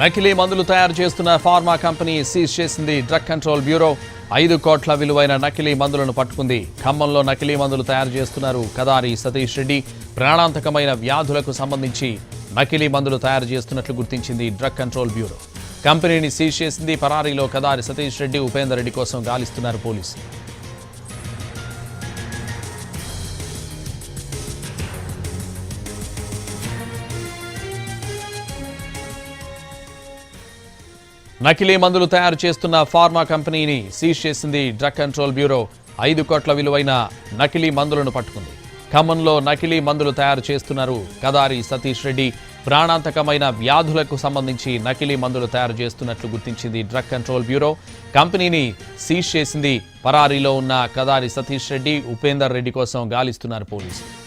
నకిలీ మందులు తయారు చేస్తున్న ఫార్మా కంపెనీ సీజ్ చేసింది డ్రగ్ కంట్రోల్ బ్యూరో. ఐదు కోట్ల విలువైన నకిలీ మందులను పట్టుకుంది. ఖమ్మంలో నకిలీ మందులు తయారు చేస్తున్నారు కదారి సతీష్ రెడ్డి. ప్రాణాంతకమైన వ్యాధులకు సంబంధించి నకిలీ మందులు తయారు చేస్తున్నట్లు గుర్తించింది డ్రగ్ కంట్రోల్ బ్యూరో. కంపెనీని సీజ్ చేసింది పరారీలో కదారి సతీష్ రెడ్డి ఉపేందర్ రెడ్డి కోసం గాలిస్తున్నారు పోలీసులు. నకిలీ మందులు తయారు చేస్తున్న ఫార్మా కంపెనీని సీజ్ చేసింది డ్రగ్ కంట్రోల్ బ్యూరో. ఐదు కోట్ల విలువైన నకిలీ మందులను పట్టుకుంది. ఖమ్మంలో నకిలీ మందులు తయారు చేస్తున్నారు కదారి సతీష్ రెడ్డి. ప్రాణాంతకమైన వ్యాధులకు సంబంధించి నకిలీ మందులు తయారు చేస్తున్నట్లు గుర్తించింది డ్రగ్ కంట్రోల్ బ్యూరో. కంపెనీని సీజ్ చేసింది పరారీలో ఉన్న కదారి సతీష్ రెడ్డి ఉపేందర్ రెడ్డి కోసం గాలిస్తున్నారు పోలీసులు.